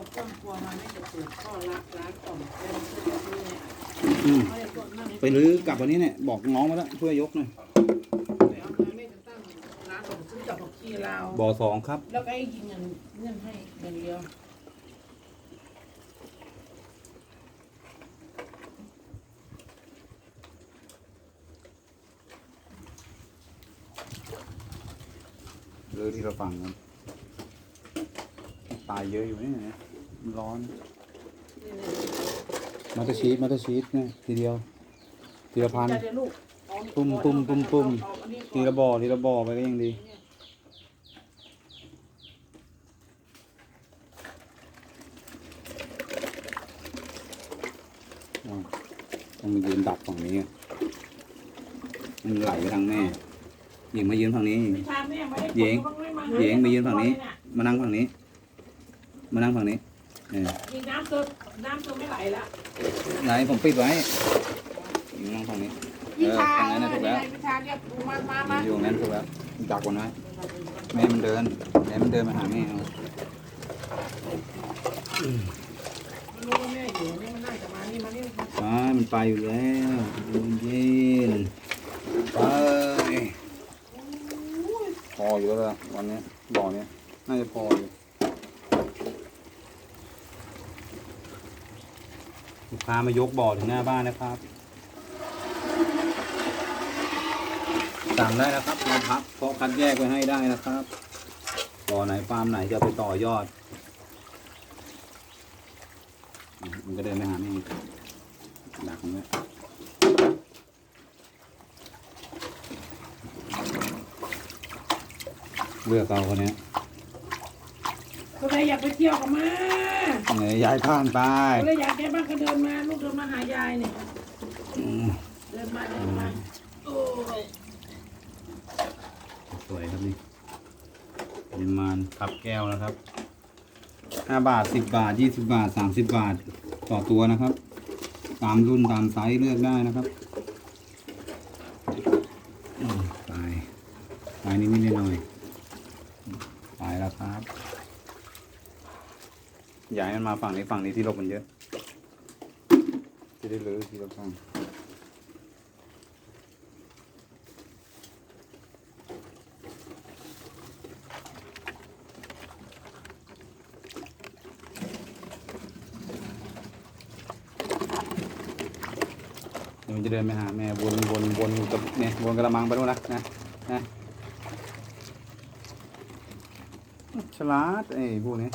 เอาเครื่องครัวมาไม่จะเปิดก็ล้างล้างก่อนแล้วมันก็จะซื้อเนี่ยอืมเอาอย่างก่อนนั่งไปรื้อกลับวันนี้เนี่ยบอกน้องมาแล้วช่วยยกหน่อยไปเอามาไม่จะตั้งร้านของซื้อจากของขี้เราวบ่อสองครับ แล้วก็ให้ยิงเงินเงินให้เงินเดียวรื้อที่เราฟังกันตายเยอะอยู่เนี่ยนะมัน ร้อนนี่เนี่ยมาตอร์ชีสมาตอร์ชีสเนี่ยทีเดียว ทีละพันจะเดี๋ยวลูกเอาปุ้มปุ้มปุ้มปุ้มเอาอันนี้ก่อนทีละบ่อทีละบ่อไปก็ยังดีอ้าวต้องมายืนดักฝั่งนี้อะมันไหลไปทางแม่หญิงมายืนฝั่งนี้หญิงไม่ทานแม่ไม่ได้หญิงผลก็ไม่าหญิงมายืนฝั่งนี้ มานั่งฝั่งนี้ มานั่งฝั่งนี้ เออยิงน้ำเติมน้ำเติมไม่ไหลละไหนผมปิดไว้หญิงนั่งฝั่งนี้ยิงเออทาตรงนั้นนะถูกแล้วยิงทาเนี่ยมามามาอยู่ตรงนั้นถูกแล้วดักก่อนไว้แม่มันเดินแม่มันเดินมาหาแม่เอามันรู้ว่าแม่อยู่นี่มันน่าจะมานี่มานี่อ่ามันไปอยู่แล้วเย็นไปพออยู่แล้วล่ะวันนี้บ่อนี้น่าจะพออยู่ ลูกค้ามายกบ่อถึงหน้าบ้านนะครับสั่งได้นะครับมาพับเพราะคัดแยกไว้ให้ได้นะครับบ่อไหนฟาร์มไหนจะไปต่อยอด มันก็เดินไปหาแม่ดักมันไว้เลือกเอาคนนี้ ยก็เลยอยากไปเที่ยวกับมาเหนื่อยย้ายผ่านไปก็เลยอยากแกบ้านก็เดินมาลูกเดินมาหายายเนี่ยอืมเดินมาเดินมาโอ้ยสวยครับนี่ปริมาณคับแก้วนะครับห้าบาทสิบบาทยี่สิบาทสามสิบบาทต่อตัวนะครับ ตามรุ่นตามไซส์เลือกได้นะครับอืมตายตายนิดๆหน่อยๆตายแล้วครับ ย้ายมันมาฝั่งนี้ฝั่งนี้ที่หลบมันเยอะ จะได้เลยทีละฝั่งเดี๋ยวมันจะเดินไปหาแม่วนวนวนกับเนี่ยวนกระมังไปนู่นนะนะนะฉลาดไอ้พวกนี้